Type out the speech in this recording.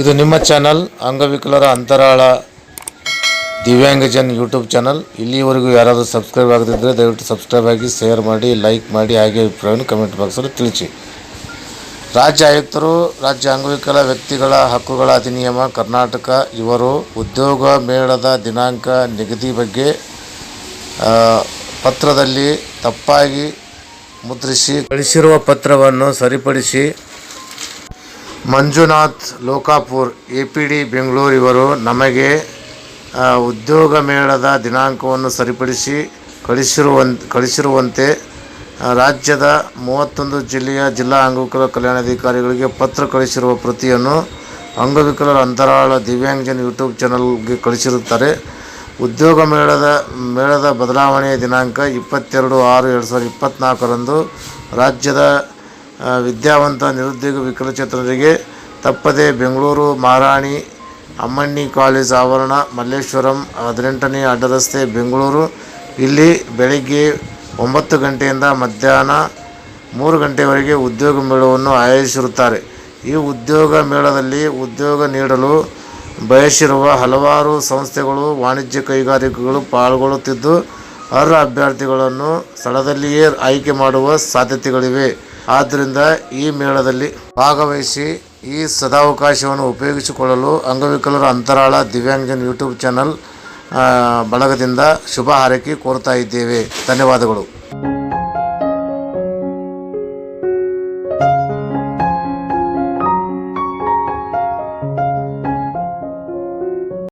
ಇದು ನಿಮ್ಮ ಚಾನಲ್ ಅಂಗವಿಕಲರ ಅಂತರಾಳ ದಿವ್ಯಾಂಗಜನ್ ಯೂಟ್ಯೂಬ್ ಚಾನಲ್ ಇಲ್ಲಿವರೆಗೂ ಯಾರಾದರೂ ಸಬ್ಸ್ಕ್ರೈಬ್ ಆಗದಿದ್ದರೆ ದಯವಿಟ್ಟು ಸಬ್ಸ್ಕ್ರೈಬ್ ಆಗಿ ಶೇರ್ ಮಾಡಿ ಲೈಕ್ ಮಾಡಿ, ಹಾಗೆ ಅಭಿಪ್ರಾಯವನ್ನು ಕಮೆಂಟ್ ಬಾಕ್ಸಲ್ಲಿ ತಿಳಿಸಿ. ರಾಜ್ಯ ಆಯುಕ್ತರು, ರಾಜ್ಯ ಅಂಗವಿಕಲ ವ್ಯಕ್ತಿಗಳ ಹಕ್ಕುಗಳ ಅಧಿನಿಯಮ, ಕರ್ನಾಟಕ ಇವರು ಉದ್ಯೋಗ ಮೇಳದ ದಿನಾಂಕ ನಿಗದಿ ಬಗ್ಗೆ ಪತ್ರದಲ್ಲಿ ತಪ್ಪಾಗಿ ಮುದ್ರಿಸಿ, ಕಳಿಸಿರುವ ಪತ್ರವನ್ನು ಸರಿಪಡಿಸಿ Manjunath, Lokapur, A P D, Bengaluru ಇವರು ನಮಗೆ ಉದ್ಯೋಗ ಮೇಳದ ದಿನಾಂಕವನ್ನು ಸರಿಪಡಿಸಿ ಕಳಿಸಿರುವಂತ, ಕಳಿಸಿರುವಂತೆ ರಾಜ್ಯದ ಮೂವತ್ತೊಂದು ಜಿಲ್ಲೆಯ ಜಿಲ್ಲಾ ಅಂಗವಿಕಲ ಕಲ್ಯಾಣಾಧಿಕಾರಿಗಳಿಗೆ ಪತ್ರ ಕಳಿಸಿರುವ ಪ್ರತಿಯನ್ನು ಅಂಗವಿಕಲರ ಅಂತರಾಳ ದಿವ್ಯಾಂಗಜನ್ ಯೂಟ್ಯೂಬ್ ಚಾನಲ್ಗೆ ಕಳಿಸಿರುತ್ತಾರೆ. ಉದ್ಯೋಗ ಮೇಳದ ಮೇಳದ ಬದಲಾವಣೆಯ ದಿನಾಂಕ ಇಪ್ಪತ್ತೆರಡು ಆರು ಎರಡು ಸಾವಿರದ ಇಪ್ಪತ್ತ್ನಾಲ್ಕರಂದು ರಾಜ್ಯದ ವಿದ್ಯಾವಂತ ನಿರುದ್ಯೋಗ ವಿಕಲಚೇತನರಿಗೆ ತಪ್ಪದೆ ಬೆಂಗಳೂರು ಮಹಾರಾಣಿ ಅಮ್ಮಣ್ಣಿ ಕಾಲೇಜ್ ಆವರಣ, ಮಲ್ಲೇಶ್ವರಂ, ಹದಿನೆಂಟನೇ ಅಡ್ಡರಸ್ತೆ ಬೆಂಗಳೂರು. ಇಲ್ಲಿ ಬೆಳಗ್ಗೆ ಒಂಬತ್ತು ಗಂಟೆಯಿಂದ ಮಧ್ಯಾಹ್ನ ಮೂರು ಗಂಟೆವರೆಗೆ ಉದ್ಯೋಗ ಮೇಳವನ್ನು ಆಯೋಜಿಸಿರುತ್ತಾರೆ. ಈ ಉದ್ಯೋಗ ಮೇಳದಲ್ಲಿ ಉದ್ಯೋಗ ನೀಡಲು ಬಯಸಿರುವ ಹಲವಾರು ಸಂಸ್ಥೆಗಳು, ವಾಣಿಜ್ಯ ಕೈಗಾರಿಕೆಗಳು ಪಾಲ್ಗೊಳ್ಳುತ್ತಿದ್ದು, ಅರ್ಹ ಅಭ್ಯರ್ಥಿಗಳನ್ನು ಸ್ಥಳದಲ್ಲಿಯೇ ಆಯ್ಕೆ ಮಾಡುವ ಸಾಧ್ಯತೆಗಳಿವೆ. ಆದ್ದರಿಂದ ಈ ಮೇಳದಲ್ಲಿ ಭಾಗವಹಿಸಿ ಈ ಸದಾವಕಾಶವನ್ನು ಉಪಯೋಗಿಸಿಕೊಳ್ಳಲು ಅಂಗವಿಕಲರ ಅಂತರಾಳ ದಿವ್ಯಾಂಗಜನ್ ಯೂಟ್ಯೂಬ್ ಚಾನಲ್ ಬಳಗದಿಂದ ಶುಭ ಹಾರೈಕೆ ಕೋರ್ತಾ ಇದ್ದೇವೆ. ಧನ್ಯವಾದಗಳು.